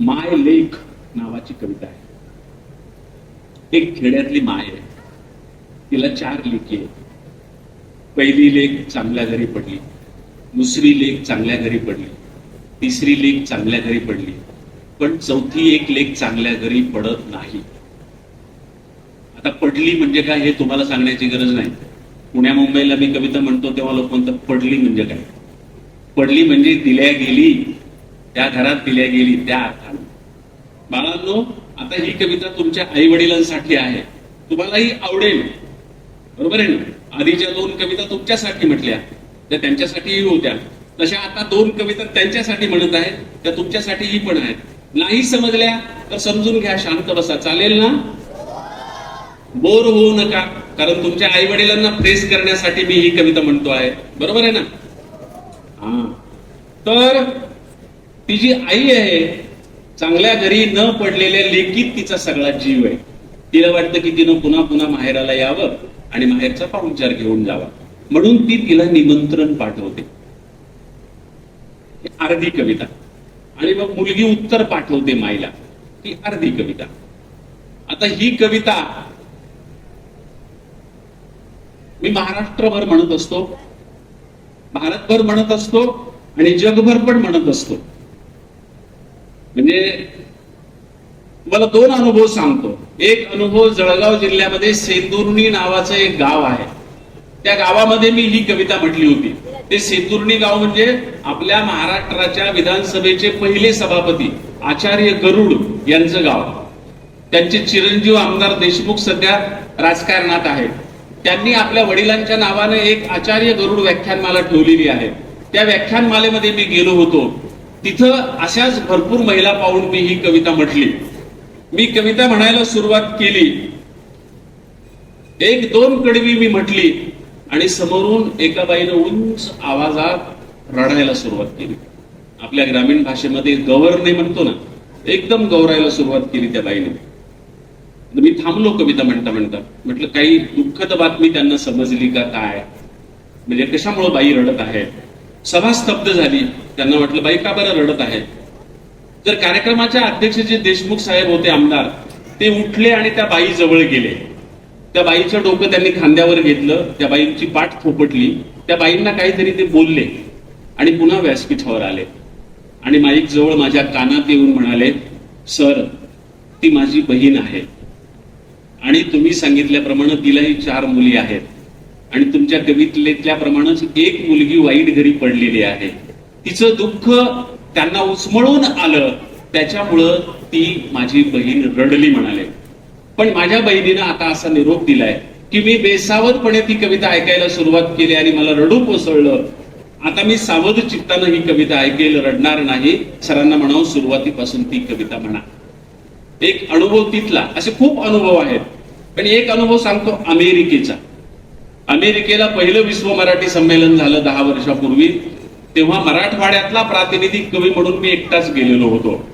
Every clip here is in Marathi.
माय लेख नावाची कविता आहे. एक खेड्यातली माय आहे. तिला चार लेखी आहेत. पहिली लेख चांगल्या घरी पडली. दुसरी लेख चांगल्या घरी पडली. तिसरी लेख चांगल्या घरी पडली. पण चौथी एक लेख चांगल्या घरी पडत नाही. आता पडली म्हणजे काय हे तुम्हाला सांगण्याची गरज नाही. पुण्या मुंबईला मी कविता म्हणतो तेव्हा लोक म्हणतात पडली म्हणजे काय? पडली म्हणजे दिल्या गेली त्या घरात दिल्या गेली त्या अर्थानं. बाळांनो आता ही कविता तुमच्या आई वडिलांसाठी आहे. तुम्हालाही आवडेल. बरोबर आहे ना? आधीच्या दोन कविता तुमच्यासाठी म्हटल्या त्या त्यांच्यासाठीही होत्या. तशा आता दोन कविता त्यांच्यासाठी म्हणत आहेत त्या तुमच्यासाठीही पण आहेत. नाही समजल्या तर समजून घ्या शांत बसा. चालेल ना? बोर होऊ नका कारण तुमच्या आई वडिलांना प्रेस करण्यासाठी मी ही कविता म्हणतो आहे. बरोबर आहे ना? हा. तर ती जी आई आहे चांगल्या घरी न पडलेल्या लेकीत तिचा सगळा जीव आहे. तिला वाटतं की तिनं पुन्हा पुन्हा माहेराला यावं आणि माहेरचा पाहुणचार घेऊन जावा. म्हणून ती तिला निमंत्रण पाठवते. अर्धी कविता. आणि मग मुलगी उत्तर पाठवते माईला ती अर्धी कविता. आता ही कविता मी महाराष्ट्रभर म्हणत असतो. भारतभर म्हणत असतो आणि जगभर पण म्हणत असतो. म्हणजे मला दोन अनुभव सांगतो. एक अनुभव जळगाव जिल्ह्यामध्ये सेंदुर्णी नावाचं एक गाव आहे. त्या गावामध्ये मी ही कविता म्हटली होती. ते सेंदुर्णी गाव म्हणजे आपल्या महाराष्ट्राच्या विधानसभेचे पहिले सभापती आचार्य गरुड यांचं गाव. त्यांचे चिरंजीव आमदार देशमुख सध्या राजकारणात आहेत. त्यांनी आपल्या वडिलांच्या नावाने एक आचार्य गरुड व्याख्यानमाला ठेवलेली आहे. त्या व्याख्यानमालेमध्ये मी गेलो होतो. तिथं अशाच भरपूर महिला पाहून मी ही कविता म्हटली. मी कविता म्हणायला सुरुवात केली. एक दोन कडवी मी म्हटली आणि समोरून एका बाईनं उंच आवाजात रडायला सुरुवात केली. आपल्या ग्रामीण भाषेमध्ये गवरणे म्हणतो ना एकदम गौरायला सुरुवात केली त्या बाईने. मी थांबलो कविता म्हणता म्हणता. म्हटलं काही दुःखद बातमी त्यांना समजली का? काय? म्हणजे कशामुळे बाई रडत आहे? सभा स्तब्ध झाली. त्यांना म्हटलं बाई का बरं रडत आहेत? तर कार्यक्रमाच्या अध्यक्ष जे देशमुख साहेब होते आमदार ते उठले आणि त्या बाई जवळ गेले. त्या बाईचं डोकं त्यांनी खांद्यावर घेतलं त्या बाईंची पाठ थोपटली त्या बाईंना काहीतरी ते बोलले आणि पुन्हा व्यासपीठावर आले. आणि माईक जवळ माझ्या कानात येऊन म्हणाले सर ती माझी बहीण आहे. आणि तुम्ही सांगितल्याप्रमाणे तिलाही चार मुली आहेत. आणि तुमच्या कवितेतल्याप्रमाणेच एक मुलगी वाईट घरी पडलेली आहे. तिचं दुःख त्यांना उचमळून आलं. त्याच्यामुळं ती माझी बहीण रडली म्हणाले. पण माझ्या बहिणीनं आता असा निरोप दिलाय की मी बेसावधपणे ती कविता ऐकायला सुरुवात केली आणि मला रडू कोसळलं. आता मी सावध चित्तानं ही कविता ऐकेल रडणार नाही. सरांना म्हणावं सुरुवातीपासून ती कविता म्हणा. एक अनुभव तिथला असे खूप अनुभव आहेत. पण एक अनुभव सांगतो अमेरिकेचा. अमेरिकेला पहिलं विश्व मराठी संमेलन झालं दहा वर्षापूर्वी. तेव्हा मराठवाड्यातला प्रातिनिधिक कवी म्हणून मी एकटाच गेलेलो होतो.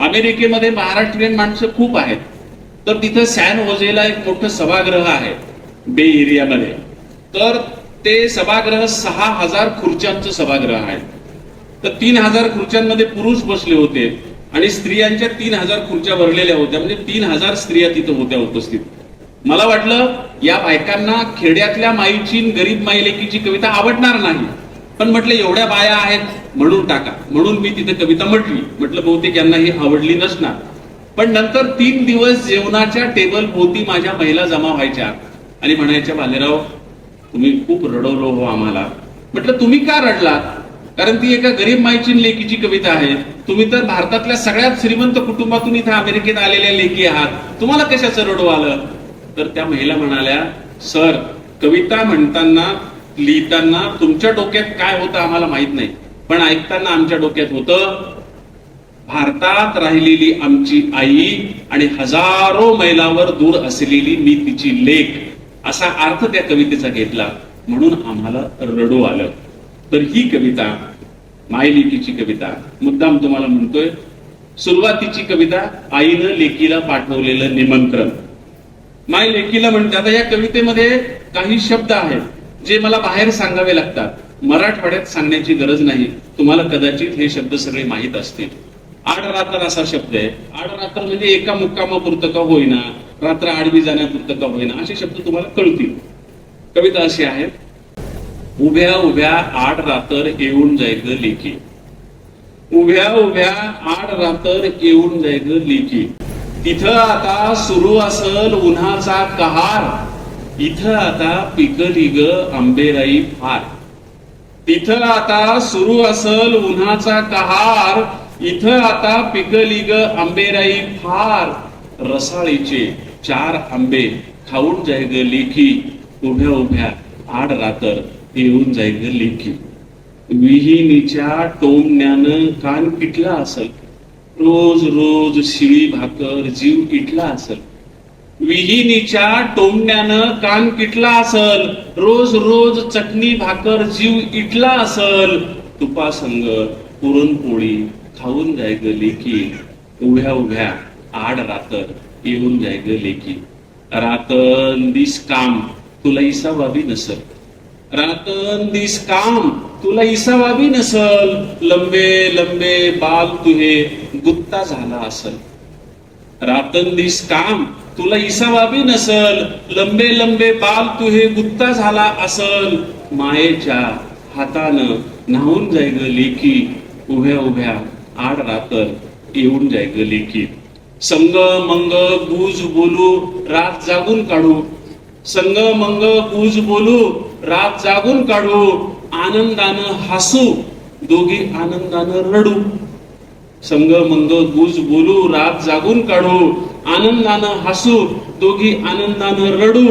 अमेरिकेमध्ये महाराष्ट्रीयन माणसं खूप आहेत. तर तिथं सॅन होजेला एक मोठं सभागृह आहे बे एरियामध्ये. तर ते सभागृह सहा हजार खुर्च्यांचं सभागृह आहे. तर तीन हजार खुर्च्यांमध्ये पुरुष बसले होते आणि स्त्रियांच्या तीन हजार खुर्च्या भरलेल्या होत्या. म्हणजे तीन हजार स्त्रिया तिथं होत्या उपस्थित. मला वाटलं या बायकांना खेड्यातल्या माईची गरीब माई लेकीची कविता आवडणार नाही. पण म्हटलं एवढ्या बाया आहेत म्हणून टाका. म्हणून मी तिथे कविता म्हटली. म्हटलं बहुतेक यांना ही आवडली नसणार. पण नंतर तीन दिवस जेवणाच्या टेबल भोवती माझ्या महिला जमा व्हायच्या. आणि म्हणायच्या बालेराव तुम्ही खूप रडवलो हो आम्हाला. म्हटलं तुम्ही का रडलात? कारण ती एका गरीब माईची लेकीची कविता आहे. तुम्ही तर भारतातल्या सगळ्यात श्रीमंत कुटुंबातून इथे अमेरिकेत आलेल्या लेखी आहात. तुम्हाला कशाचं रडू आलं? तर त्या महिला म्हणाल्या सर कविता म्हणताना लिहिताना तुमच्या डोक्यात काय होतं आम्हाला माहीत नाही. पण ऐकताना आमच्या डोक्यात होतं भारतात राहिलेली आमची आई आणि हजारो मैलावर दूर असलेली मी तिची लेख असा अर्थ त्या कवितेचा घेतला. म्हणून आम्हाला रडू आलं. तर ही कविता मायलेकीची कविता मुद्दाम तुम्हाला म्हणतोय सुरुवातीची कविता आईनं लेकीला पाठवलेलं निमंत्रण. माय लेकीला म्हणते आता या कवितेमध्ये काही शब्द आहेत जे मला बाहेर सांगावे लागतात. मराठवाड्यात सांगण्याची गरज नाही. तुम्हाला कदाचित हे शब्द सगळे माहीत असतील. आड रात्र असा शब्द आहे. आड रात्र म्हणजे एका मुक्कामापुरतं का होईना रात्र आडवी जाण्यापुरतं का होईना असे शब्द तुम्हाला कळतील. कविता अशी आहे उभ्या उभ्या आड रात्र येऊन जाय ग लेखी. उभ्या उभ्या आड रात्र येऊन जाय ग लेखी. तिथं आता सुरू असल उन्हाचा कहार. इथं आता पिकली ग आंबेराई फार. तिथं आता सुरू असल उन्हाचा कहार. इथं आता पिकली ग आंबेराई फार. रसाळीचे चार आंबे खाऊन जाय ग लेखी. उभ्या उभ्या आड रातर येऊन जाय ग लेखी. विहिनीच्या टोमण्यानं कान पिटला असल. रोज रोज शिळी भाकर जीव इटला असल. विहिनीच्या टोमण्यानं कान किटला असल. रोज रोज चटणी भाकर जीव इटला असल. तुपासंग पुरणपोळी खाऊन जाय ग लेकी उभ्या उभ्या आड रातर येऊन जाय ग लेकी रातन दिस काम तुला इसावाबी नसल. रातन दिस काम तुला इसावाबी नसल. लंबे लंबे बाल तुहे गुत्ता झाला असल. रातंदिस काम तुला इसावाबी नसल. लंबे लंबे बाल तुहे गुत्ता झाला असल. मायेच्या हातानं न्हावून जाय ग लेकी. उभ्या उभ्या आड रातर येऊन जाय ग लेकी. संग मंग गुज बोलू रात जागून काढू. संग मंग गुज बोलू रात जागून काढू. आनंदानं हसू दोघी आनंदानं रडू. संग मंग गुज बोलू रात जागून काढू. आनंदानं हसू दोघी आनंदानं रडू.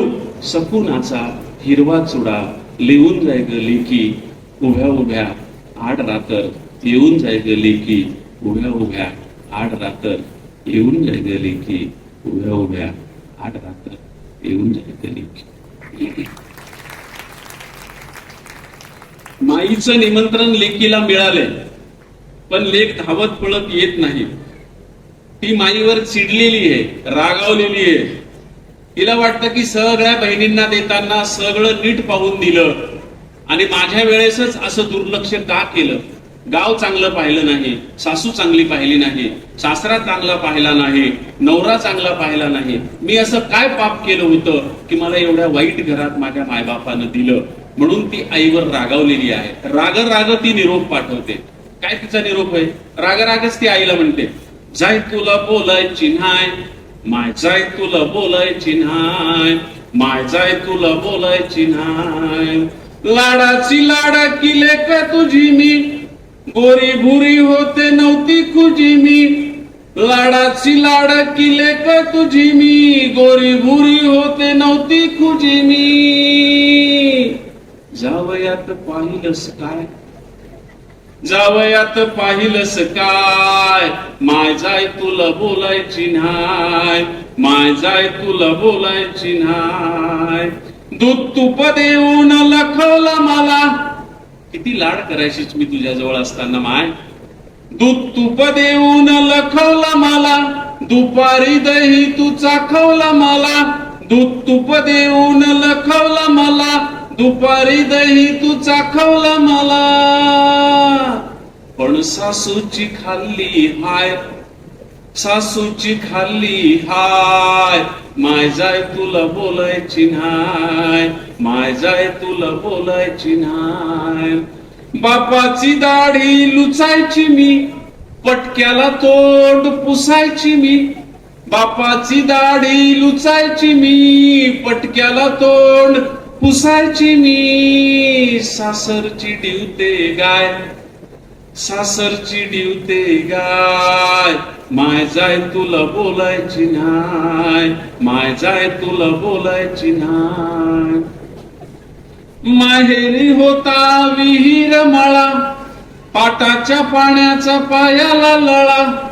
सकुनाचा हिरवा चुडा लिहून जाय ग लेकी उभ्या उभ्या आड रातर येऊन जाय ग लेकी उभ्या उभ्या आड रातर येऊन जाय ग लेखी उभ्या उभ्या आड रातर येऊन जाय ग लेकी. माईचं निमंत्रण लेकीला मिळालंय पण लेख धावत पळत येत नाही. ती माईवर चिडलेली आहे रागावलेली आहे. तिला वाटतं की सगळ्या बहिणींना देताना सगळं नीट पाहून दिलं आणि माझ्या वेळेसच असं दुर्लक्ष का केलं? गाव चांगलं पाहिलं नाही सासू चांगली पाहिली नाही सासरा चांगला पाहिला नाही नवरा चांगला पाहिला नाही. मी असं काय पाप केलं होतं की मला एवढ्या वाईट घरात माझ्या मायबापानं दिलं? म्हणून ती आईवर रागावलेली आहे. राग राग ती निरोप पाठवते. काय तिचा निरोप आहे? राग रागच ती आईला म्हणते जाय तुला बोलाय चिन्हाय माय जाय तुला बोलाय चिन्हाय माय जाय तुला बोलाय चिन्हाय. लाडाची लाडा किले का तुझी मी? गोरी भुरी होते नव्हती कुजी मी. लाडाची लाडा किले का तुझी मी? गोरी भुरी होते नव्हती कुजी मी. जावयात पाहिलंस काय जावयात पाहिलंस काय माय जाय तुला बोलायची नाय माय जाय तुला बोलायची नाय दूध तुप देऊन लखवला मला. किती लाड करायचीच मी तुझ्या जवळ असताना माय. दूध तुप देऊन लखवला मला. दुपारी दही तू चाखवला मला. दूध तुप देऊन लखवला मला. दुपारी दही तू चाखवला मला. पण सासूची खाल्ली हाय. सासूची खाल्ली हाय. माय जाय तुला बोलायची नाय माय जाय तुला बोलायची नाय बापाची दाढी लुचायची मी. पटक्याला तोंड पुसायची मी. बापाची दाढी लुचायची मी. पटक्याला तोंड पुसायची मी सासरची डिवते गाय. सासरची डिवते गाय. माय जाय तुला बोलायची नाय माय जाय तुला बोलायची नाय माहेरी होता विहीर मळा. पाटाच्या पाण्याचा पायाला लळा.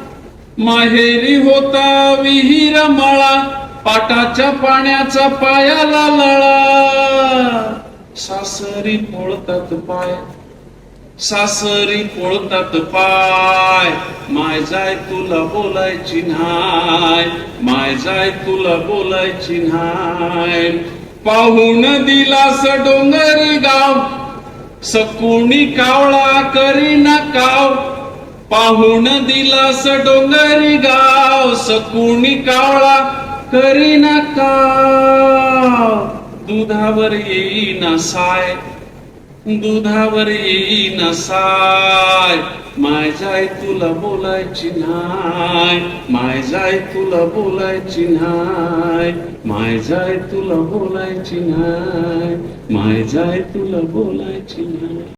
माहेरी होता विहीर मळा. पाटाच्या पाण्याचा पायाला लळा. सासरी पोळतात पाय. सासरी पोळतात पाय. माय जाय तुला बोलायची नाय माय जाय तुला बोलायची नाय पाहून दिलास डोंगरी गाव. सकुणी कावळा करीना काव पाहुण दिलास डोंगरी गाव. सकुणी कावळा करी नका. दुधावर येईना साय. दुधावर येईना साय. माय जाय तुला बोलायची नाय. माय जाय तुला बोलायची नाय. माय जाय तुला बोलायची नाय. माय जाय तुला बोलायची नाय.